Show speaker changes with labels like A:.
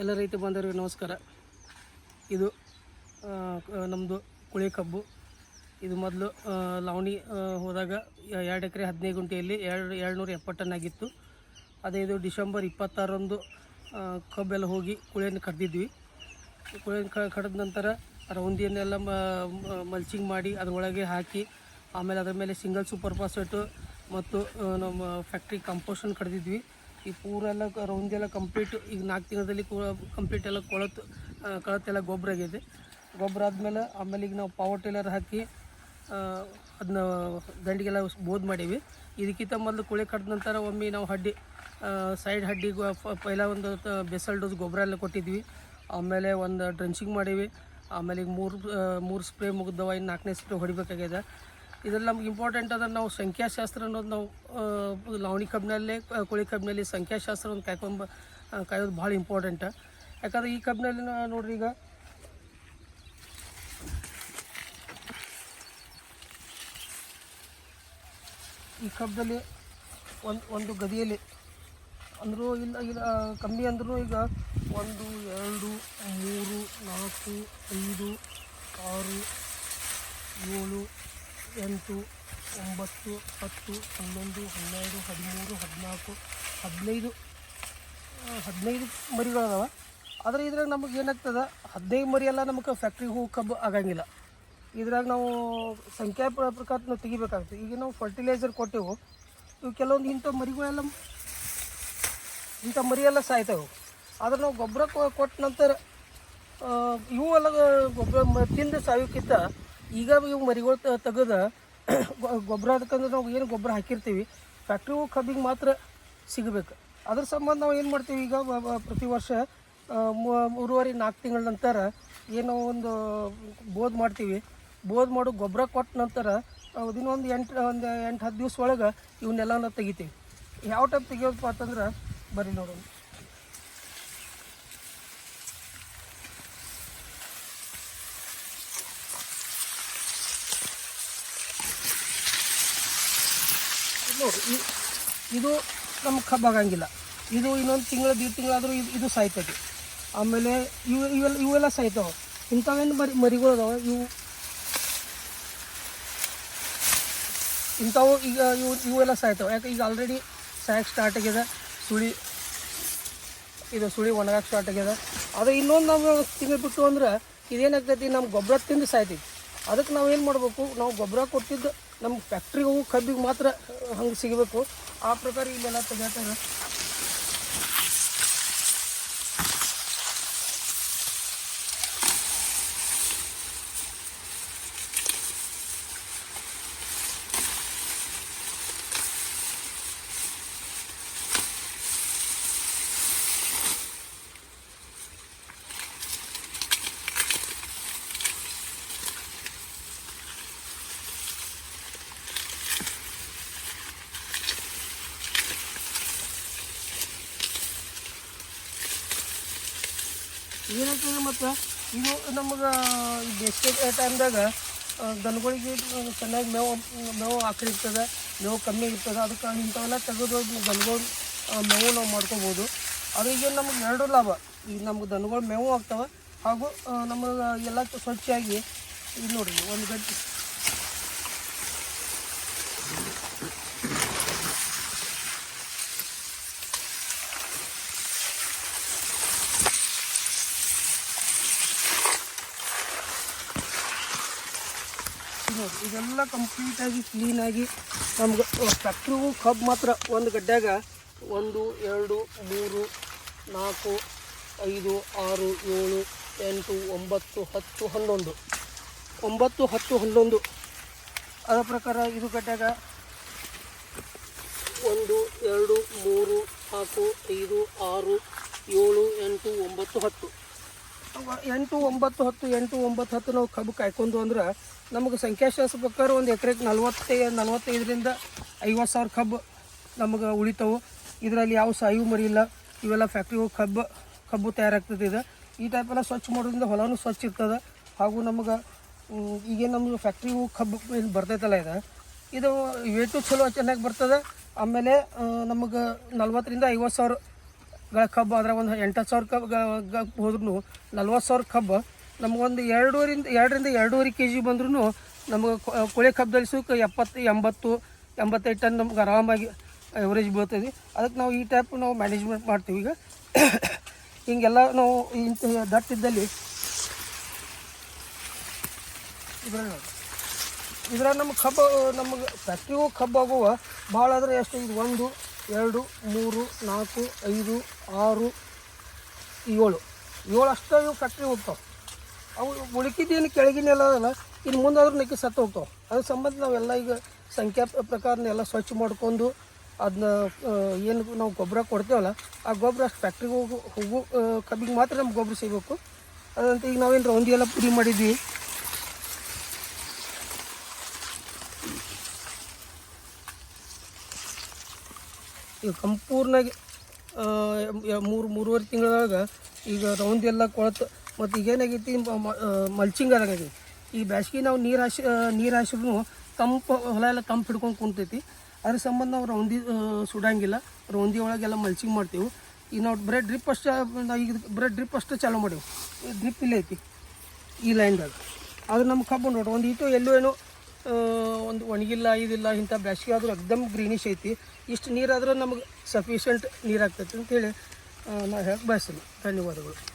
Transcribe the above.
A: ಎಲ್ಲ ರೈತ ಬಾಂಧವರಿಗೆ ನಮಸ್ಕಾರ ಇದು ನಮ್ಮದು ಕುಳಿ ಕಬ್ಬು ಇದು ಮೊದಲು ಲಾವಣಿ ಹೋದಾಗ ಎರಡು ಎಕರೆ ಹದಿನೈದು ಗುಂಟೆಯಲ್ಲಿ ಎರಡು ಎರಡು ನೂರ ಎಪ್ಪತ್ತು ಟನ್ ಆಗಿತ್ತು ಅದೇ ಇದು ಡಿಸೆಂಬರ್ ಇಪ್ಪತ್ತಾರರಂದು ಕಬ್ಬೆಲ್ಲ ಹೋಗಿ ಕುಳಿಯನ್ನು ಕಡ್ದಿದ್ವಿ ಕುಳಿಯನ್ನು ಕಡ್ದ ಕಡಿದ ನಂತರ ರೌಂದಿಯನ್ನೆಲ್ಲ ಮಲ್ಚಿಂಗ್ ಮಾಡಿ ಅದರೊಳಗೆ ಹಾಕಿ ಆಮೇಲೆ ಅದರ ಮೇಲೆ ಸಿಂಗಲ್ ಸೂಪರ್ ಫಾಸ್ಫೇಟು ಮತ್ತು ನಮ್ಮ ಫ್ಯಾಕ್ಟ್ರಿ ಕಂಪೋಸ್ಟನ್ನು ಕಡ್ದಿದ್ವಿ ಈ ಪೂರ ಎಲ್ಲ ಕಂಪ್ಲೀಟ್ ಈಗ ನಾಲ್ಕು ದಿನದಲ್ಲಿ ಕಂಪ್ಲೀಟ್ ಎಲ್ಲ ಕೊಳತು ಕಳತೆಲ್ಲ ಗೊಬ್ಬರ ಆಗಿದೆ ಗೊಬ್ಬರ ಆದಮೇಲೆ ಆಮೇಲೆ ಈಗ ನಾವು ಪವರ್ ಟೈಲರ್ ಹಾಕಿ ಅದನ್ನ ದಂಡಿಗೆಲ್ಲ ಬೋದ್ ಮಾಡೀವಿ ಇದಕ್ಕಿಂತ ಮೊದಲು ಕುಳಿ ಕಡ್ದ ನಂತರ ಒಮ್ಮೆ ನಾವು ಹಡ್ಡಿ ಸೈಡ್ ಹಡ್ಡಿಗೆ ಪೈಲ ಒಂದು ಬೆಸಲ್ ಡೋಸ್ ಗೊಬ್ಬರ ಎಲ್ಲ ಕೊಟ್ಟಿದ್ವಿ ಆಮೇಲೆ ಒಂದು ಡ್ರೆಂಚಿಂಗ್ ಮಾಡೀವಿ ಆಮೇಲೆ ಈಗ ಮೂರು ಮೂರು ಸ್ಪ್ರೇ ಮುಗಿದವ ಇನ್ನು ನಾಲ್ಕನೇ ಸ್ಪ್ರೇ ಹೊಡಿಬೇಕಾಗ್ಯದ ಇದ್ರಲ್ಲಿ ನಮ್ಗೆ ಇಂಪಾರ್ಟೆಂಟ್ ಅದ್ರ ನಾವು ಸಂಖ್ಯಾಶಾಸ್ತ್ರ ಅನ್ನೋದು ನಾವು ಲಾವಣಿ ಕಬ್ಬಿನಲ್ಲೇ ಕೋಳಿ ಕಬ್ಬಿನಲ್ಲಿ ಸಂಖ್ಯಾಶಾಸ್ತ್ರವನ್ನು ಕಾಯ್ಕೊಂಬ ಕಾಯೋದು ಭಾಳ ಇಂಪಾರ್ಟೆಂಟ್ ಯಾಕಂದ್ರೆ ಈ ಕಬ್ಬಿನಲ್ಲಿ ನೋಡ್ರಿ ಈಗ ಈ ಕಬ್ಬಲ್ಲಿ ಒಂದು ಒಂದು ಗದಿಯಲ್ಲಿ ಅಂದರೂ ಇಲ್ಲ ಇಲ್ಲ ಕಮ್ಮಿ ಅಂದರೂ ಈಗ ಒಂದು ಎರಡು ಮೂರು ನಾಲ್ಕು ಐದು ಆರು ಏಳು ಎಂಟು ಒಂಬತ್ತು ಹತ್ತು ಹನ್ನೊಂದು ಹನ್ನೆರಡು ಹದಿಮೂರು ಹದಿನಾಲ್ಕು ಹದಿನೈದು ಹದಿನೈದು ಮರಿಗಳದಾವ ಆದರೆ ಇದ್ರಾಗ ನಮಗೆ ಏನಾಗ್ತದೆ ಹದಿನೈದು ಮರಿಯೆಲ್ಲ ನಮಗೆ ಫ್ಯಾಕ್ಟ್ರಿಗೆ ಹೋಗಿ ಕಬ್ಬು ಆಗಂಗಿಲ್ಲ ಇದ್ರಾಗ ನಾವು ಸಂಖ್ಯಾ ಪ್ರಕಾರ ನಾವು ತೆಗಿಬೇಕಾಗ್ತದೆ ಈಗ ನಾವು ಫರ್ಟಿಲೈಸರ್ ಕೊಟ್ಟೆವು ಇವು ಕೆಲವೊಂದು ಇಂಥ ಮರಿಗಳೆಲ್ಲ ಇಂಥ ಮರಿಯೆಲ್ಲ ಸಾಯ್ತವೆ ಆದರೆ ನಾವು ಗೊಬ್ಬರ ಕೊಟ್ಟ ನಂತರ ಇವು ಎಲ್ಲ ಗೊಬ್ಬರ ತಿಂದು ಸಾಯೋಕ್ಕಿಂತ ಈಗ ಇವು ಮರಿಗಳು ತೆಗೆದ ಗೊಬ್ಬರ ಅದಕ್ಕಂದ್ರೆ ನಾವು ಏನು ಗೊಬ್ಬರ ಹಾಕಿರ್ತೀವಿ ಫ್ಯಾಕ್ಟ್ರಿ ಕಬ್ಬಿಗೆ ಮಾತ್ರ ಸಿಗಬೇಕು ಅದ್ರ ಸಂಬಂಧ ನಾವು ಏನು ಮಾಡ್ತೀವಿ ಈಗ ಪ್ರತಿ ವರ್ಷ ಮೂರುವರೆ ನಾಲ್ಕು ತಿಂಗಳ ನಂತರ ಏನೋ ಒಂದು ಬೋದ್ ಮಾಡ್ತೀವಿ ಬೋದ್ ಮಾಡೋ ಗೊಬ್ಬರ ಕೊಟ್ಟ ನಂತರ ಒಂದು ಎಂಟು ಒಂದು ಎಂಟು ಹತ್ತು ದಿವ್ಸ ಒಳಗೆ ಇವನ್ನೆಲ್ಲನ ತೆಗಿತೀವಿ ಯಾವ ಟೈಪ್ ತೆಗಿಯೋದಪ್ಪ ಅಂತಂದ್ರೆ ಬರೀ ನೋಡೋಣ ನೋಡಿ ಇದು ನಮ್ಗೆ ಆಗಂಗಿಲ್ಲ ಇದು ಇನ್ನೊಂದು ತಿಂಗಳು ದೀಡ್ ತಿಂಗಳಾದರೂ ಇದು ಇದು ಸಾಯ್ತದೆ ಆಮೇಲೆ ಇವು ಇವೆಲ್ಲ ಇವೆಲ್ಲ ಸಾಯ್ತಾವೆ ಇಂಥವೇನು ಮರಿ ಮರಿಗಳು ಅದಾವೆ ಇವು ಇಂಥವು ಈಗ ಇವು ಇವೆಲ್ಲ ಸಾಯ್ತಾವೆ ಯಾಕೆ ಈಗ ಆಲ್ರೆಡಿ ಸಾಯಕ್ಕೆ ಸ್ಟಾರ್ಟ್ ಆಗಿದೆ ಸುಳಿ ಇದು ಸುಳಿ ಒಣಗಕ್ಕೆ ಸ್ಟಾರ್ಟ್ ಆಗಿದೆ ಅದು ಇನ್ನೊಂದು ನಾವು ಬಿಟ್ಟು ಅಂದ್ರೆ ಇದೇನಾಗ್ತೈತಿ ನಮ್ಮ ಗೊಬ್ಬರ ತಿಂದು ಸಾಯ್ತೈತಿ ಅದಕ್ಕೆ ನಾವು ಏನು ಮಾಡಬೇಕು ನಾವು ಗೊಬ್ಬರ ಕೊಟ್ಟಿದ್ದು ನಮ್ಮ ಫ್ಯಾಕ್ಟ್ರಿಗೆ ಹೋಗಿ ಕಬ್ಬಿಗೆ ಮಾತ್ರ ಹಂಗೆ ಸಿಗಬೇಕು ಆ ಪ್ರಕಾರ ಇಲ್ಲೆಲ್ಲ ತೆಗಿತಾರೆ ಏನಾಗ್ತದೆ ಮತ್ತು ಇದು ನಮಗೆ ಬೇಸಿಗೆ ಟೈಮ್ದಾಗ ದನಗಳಿಗೆ ಚೆನ್ನಾಗಿ ಮೇವು ಮೇವು ಹಾಕಲಿರ್ತದೆ ಮೇವು ಕಮ್ಮಿ ಇರ್ತದೆ ಅದಕ್ಕೆ ಇಂಥವೆಲ್ಲ ತೆಗೆದು ದನಗಳು ಮೇವು ನಾವು ಮಾಡ್ಕೋಬೋದು ಅದ್ರಿಗೆ ನಮ್ಗೆ ಎರಡು ಲಾಭ ಈಗ ನಮ್ಗೆ ದನಗಳು ಮೇವು ಆಗ್ತವೆ ಹಾಗೂ ನಮ್ಮ ಎಲ್ಲ ಸ್ವಚ್ಛಾಗಿ ಇದು ನೋಡಿರಿ ಒಂದು ಗಂಟೆ ಇದೆಲ್ಲ ಕಂಪ್ಲೀಟಾಗಿ ಕ್ಲೀನಾಗಿ ನಮ್ಗೆ ಫ್ಯಾಕ್ಟ್ರಿಗೂ ಕಬ್ಬು ಮಾತ್ರ ಒಂದು ಗಡ್ಡೆಗ ಒಂದು ಎರಡು ಮೂರು ನಾಲ್ಕು ಐದು ಆರು ಏಳು ಎಂಟು ಒಂಬತ್ತು ಹತ್ತು ಹನ್ನೊಂದು ಒಂಬತ್ತು ಹತ್ತು ಹನ್ನೊಂದು ಅದರ ಪ್ರಕಾರ ಇದು ಗಡ್ಡೆಗ ಒಂದು ಎರಡು ಮೂರು ನಾಲ್ಕು ಐದು ಆರು ಏಳು ಎಂಟು ಒಂಬತ್ತು ಹತ್ತು ಎಂಟು ಒಂಬತ್ತು ಹತ್ತು ಎಂಟು ಒಂಬತ್ತು ಹತ್ತು ನಾವು ಕಬ್ಬು ಕಾಯ್ಕೊಂಡು ಅಂದ್ರೆ ನಮಗೆ ಸಂಖ್ಯಾಶಾಸ್ತ್ರ ಪ್ರಕಾರ ಒಂದು ಎಕರೆಗೆ ನಲ್ವತ್ತೈ ನಲವತ್ತೈದರಿಂದ ಐವತ್ತು ಸಾವಿರ ಕಬ್ಬು ನಮಗೆ ಉಳಿತಾವು ಇದರಲ್ಲಿ ಯಾವ ಸಾಯು ಮರಿಯಿಲ್ಲ ಇವೆಲ್ಲ ಫ್ಯಾಕ್ಟ್ರಿ ಹೋಗಿ ಕಬ್ಬು ಕಬ್ಬು ತಯಾರಾಗ್ತದೆ ಇದು ಈ ಟೈಪ್ ಎಲ್ಲ ಸ್ವಚ್ಛ ಮಾಡೋದ್ರಿಂದ ಹೊಲವೂ ಸ್ವಚ್ಛ ಇರ್ತದೆ ಹಾಗೂ ನಮಗೆ ಈಗೇನು ನಮ್ಮದು ಫ್ಯಾಕ್ಟ್ರಿ ಹೋಗಿ ಕಬ್ಬು ಬರ್ತೈತಲ್ಲ ಇದು ಇದು ವೇಟು ಚಲೋ ಚೆನ್ನಾಗಿ ಬರ್ತದೆ ಆಮೇಲೆ ನಮಗೆ ನಲ್ವತ್ತರಿಂದ ಐವತ್ತು ಸಾವಿರ ಗಳ ಕಬ್ಬು ಅದ್ರಾಗ ಒಂದು ಎಂಟು ಸಾವಿರ ಕಬ್ ಹೋದ್ರೂ ನಲ್ವತ್ತು ಸಾವಿರ ಕಬ್ಬು ನಮಗೊಂದು ಎರಡೂವರಿಂದ ಎರಡರಿಂದ ಎರಡೂವರೆ ಕೆ ಜಿ ಬಂದ್ರೂ ನಮಗೆ ಕೊಳೆ ಕಬ್ ಸುಖ ಎಪ್ಪತ್ತು ಎಂಬತ್ತು ಎಂಬತ್ತೈದು ಟನ್ ನಮ್ಗೆ ಆರಾಮಾಗಿ ಎವರೇಜ್ ಬೀಳ್ತದೆ ಅದಕ್ಕೆ ನಾವು ಈ ಟೈಪ್ ನಾವು ಮ್ಯಾನೇಜ್ಮೆಂಟ್ ಮಾಡ್ತೀವಿ ಈಗ ಹಿಂಗೆಲ್ಲ ನಾವು ಇಂಥ ದಟ್ಟಿದ್ದಲ್ಲಿ ಇದರ ಇದ್ರಾಗ ನಮ್ಮ ಕಬ್ಬು ನಮಗೆ ಪ್ರತಿಯೂ ಕಬ್ಬಾಗುವ ಭಾಳ ಆದರೆ ಎಷ್ಟು ಇದು ಒಂದು ಎರಡು ಮೂರು ನಾಲ್ಕು ಐದು ಆರು ಏಳು ಏಳು ಅಷ್ಟೇ ಇವು ಫ್ಯಾಕ್ಟ್ರಿ ಹೋಗ್ತಾವೆ ಅವು ಉಳಿಕಿದ್ದೇನು ಕೆಳಗಿನ ಎಲ್ಲ ಅದಲ್ಲ ಇನ್ನು ಮುಂದೆ ನೆಕ್ಕಿ ನಕ್ಕಿ ಸತ್ತು ಹೋಗ್ತಾವೆ ಅದ್ರ ಸಂಬಂಧ ನಾವೆಲ್ಲ ಈಗ ಸಂಖ್ಯಾ ಪ್ರಕಾರನೆಲ್ಲ ಸ್ವಚ್ಛ ಮಾಡ್ಕೊಂಡು ಅದನ್ನ ಏನು ನಾವು ಗೊಬ್ಬರ ಕೊಡ್ತೇವಲ್ಲ ಆ ಗೊಬ್ಬರ ಅಷ್ಟು ಫ್ಯಾಕ್ಟ್ರಿಗೆ ಹೋಗು ಹೋಗು ಕಬ್ಬಿಗೆ ಮಾತ್ರ ನಮ್ಗೆ ಗೊಬ್ಬರ ಸಿಗಬೇಕು ಅದಂತ ಈಗ ನಾವೇನು ರೌಂದಿ ಎಲ್ಲ ಪುಡಿ ಮಾಡಿದ್ವಿ ಈಗ ಸಂಪೂರ್ಣವಾಗಿ ಮೂರು ಮೂರುವರೆ ತಿಂಗಳೊಳಗೆ ಈಗ ರೌಂಡ್ ಎಲ್ಲ ಕೊಳತು ಮತ್ತು ಏನಾಗೈತಿ ಮಲ್ಚಿಂಗ್ ಆದಾಗೈತಿ ಈ ಬ್ಯಾಸಿಗೆ ನಾವು ನೀರು ಹಾಸಿ ನೀರು ಹಾಸಿದ್ರು ತಂಪು ಹೊಲ ಎಲ್ಲ ತಂಪು ಹಿಡ್ಕೊಂಡು ಕುಂತೈತಿ ಅದ್ರ ಸಂಬಂಧ ನಾವು ರೌಂದಿ ಸುಡಂಗಿಲ್ಲ ರೌಂದಿ ಒಳಗೆಲ್ಲ ಮಲ್ಚಿಂಗ್ ಮಾಡ್ತೀವಿ ಈಗ ನಾವು ಬ್ರೆಡ್ ಡ್ರಿಪ್ ಅಷ್ಟೇ ಈಗ ಬ್ರೆಡ್ ಡ್ರಿಪ್ ಅಷ್ಟೇ ಚಾಲೂ ಮಾಡೀವಿ ಡ್ರಿಪ್ ಇಲ್ಲೈತಿ ಈ ಲೈನ್ದಾಗ ಅದು ನಮ್ಮ ಕಬ್ಬು ನೋಡ್ರಿ ಒಂದು ಇಟ್ಟು ಎಲ್ಲೂ ಏನು ಒಂದು ಒಣಗಿಲ್ಲ ಇದಿಲ್ಲ ಇಂಥ ಬ್ಯಾಸಿಗೆ ಆದರೂ ಎಕ್ದಮ್ ಗ್ರೀನಿಶ್ ಐತಿ ಇಷ್ಟು ನೀರಾದರೂ ನಮಗೆ ಸಫಿಷಿಯೆಂಟ್ ನೀರು ಆಗ್ತೈತಿ ಅಂತೇಳಿ ನಾವು ಹೇಳಕ್ಕೆ ಬಯಸ್ತೀನಿ ಧನ್ಯವಾದಗಳು